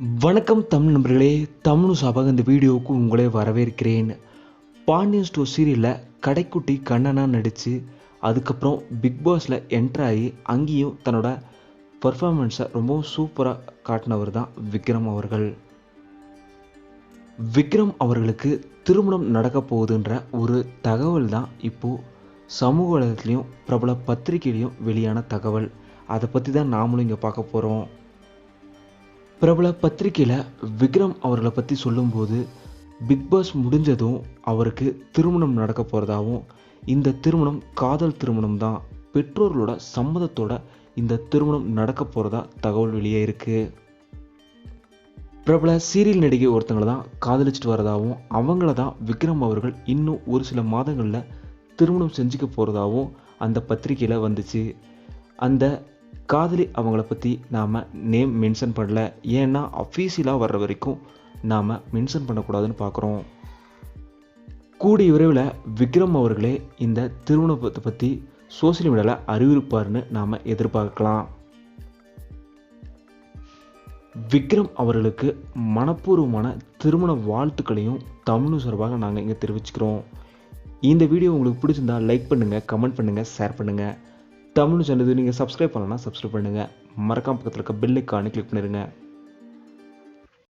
வணக்கம் தமிழ் நண்பர்களே தமிழ் சாபாக இந்த வீடியோவுக்கு உங்களே வரவேற்கிறேன். பாண்டியன் ஸ்டோர் சீரியலில் கடைக்குட்டி கண்ணனாக நடித்து அதுக்கப்புறம் பிக் பாஸில் என்ட்ரு ஆகி அங்கேயும் தன்னோட பர்ஃபார்மன்ஸை ரொம்பவும் சூப்பராக காட்டினவர் தான் விக்ரம் அவர்கள். விக்ரம் அவர்களுக்கு திருமணம் நடக்க போகுதுன்ற ஒரு தகவல் தான் இப்போது சமூக வலைதளத்துலேயும் பிரபல பத்திரிகையிலையும் வெளியான தகவல். அதை பற்றி தான் நாமளும் இங்கே பார்க்க போகிறோம் பிரபல பத்திரிகையில் விக்ரம் அவர்களை பற்றி சொல்லும்போது பிக் பாஸ் முடிஞ்சதும் அவருக்கு திருமணம் நடக்க போகிறதாகவும் இந்த திருமணம் காதல் திருமணம் தான் பெற்றோர்களோட சம்மதத்தோட இந்த திருமணம் நடக்க போகிறதா தகவல் வெளியே இருக்குது பிரபல சீரியல் நடிகை ஒருத்தங்களை தான் காதலிச்சுட்டு வரதாகவும் அவங்கள தான் விக்ரம் அவர்கள் இன்னும் ஒரு சில மாதங்களில் திருமணம் செஞ்சுக்க போகிறதாகவும் அந்த பத்திரிக்கையில் வந்துச்சு. அந்த காதலி அவங்கள பற்றி நாம் நேம் மென்ஷன் பண்ணல. ஏன்னா அஃபீஷியலாக வர்ற வரைக்கும் நாம் மென்ஷன் பண்ணக்கூடாதுன்னு பார்க்குறோம் கூடிய விரைவில் விக்ரம் அவர்களே இந்த திருமணத்தை பற்றி சோசியல் மீடியாவில் அறிவிப்பார்னு நாம் எதிர்பார்க்கலாம். விக்ரம் அவர்களுக்கு மனப்பூர்வமான திருமண வாழ்த்துக்களையும் தமிழ் சார்பாக நாங்கள் இங்கே தெரிவிச்சுக்கிறோம். இந்த வீடியோ உங்களுக்கு பிடிச்சிருந்தா லைக் பண்ணுங்கள் கமெண்ட் பண்ணுங்கள் ஷேர் பண்ணுங்கள் தமிழ் சேனல் நீங்கள் சப்ஸ்கிரைப் பண்ணலன்னா சப்ஸ்கிரைப் பண்ணுங்கள் மறக்காம பக்கத்தில் இருக்க பெல் ஐக்கானு கிளிக் பண்ணிடுங்க